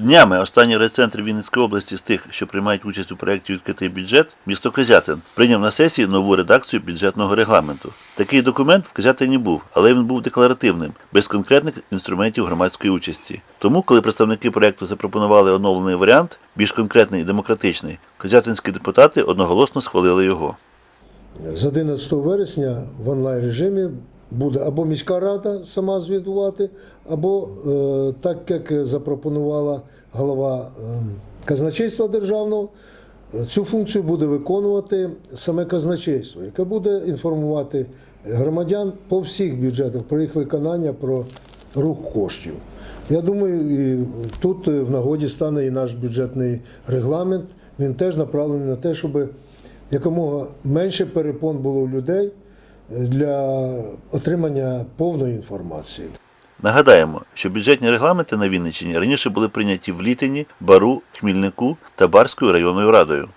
Днями останній райцентр Вінницької області з тих, що приймають участь у проєкті «Відкритий бюджет», місто Козятин, прийняв на сесії нову редакцію бюджетного регламенту. Такий документ в Козятині був, але він був декларативним, без конкретних інструментів громадської участі. Тому, коли представники проєкту запропонували оновлений варіант, більш конкретний і демократичний, козятинські депутати одноголосно схвалили його. З 11 вересня в онлайн режимі буде або міська рада сама звітувати, або е, так як запропонувала голова е, казначейства державного, цю функцію буде виконувати саме казначейство, яке буде інформувати громадян по всіх бюджетах про їх виконання, про рух коштів. Я думаю, і тут е, в нагоді стане і наш бюджетний регламент. Він теж направлений на те, щоб якомога менше перепон було у людей для отримання повної інформації. Нагадаємо, що бюджетні регламенти на Вінниччині раніше були прийняті в Літині, Бару, Хмільнику та Барською районною радою.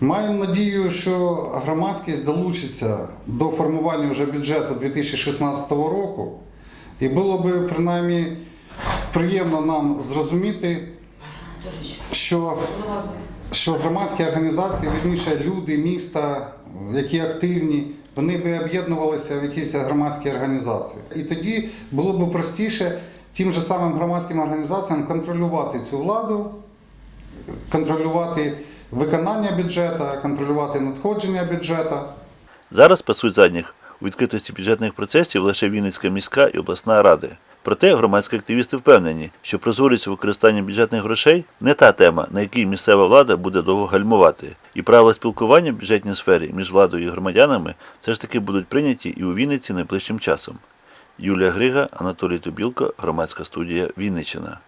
Маю надію, що громадськість долучиться до формування вже бюджету 2016 року, і було би принаймні приємно нам зрозуміти, що, що громадські організації, вірніше люди міста, які активні, вони би об'єднувалися в якісь громадські організації. І тоді було б простіше тим же самим громадським організаціям контролювати цю владу, контролювати виконання бюджету, контролювати надходження бюджету. Зараз пасуть задніх у відкритості бюджетних процесів лише Вінницька міська і обласна ради. Проте громадські активісти впевнені, що прозорість використання бюджетних грошей не та тема, на якій місцева влада буде довго гальмувати. І правила спілкування в бюджетній сфері між владою і громадянами все ж таки будуть прийняті і у Вінниці найближчим часом. Юлія Грига, Анатолій Тубілко, громадська студія Вінниччина.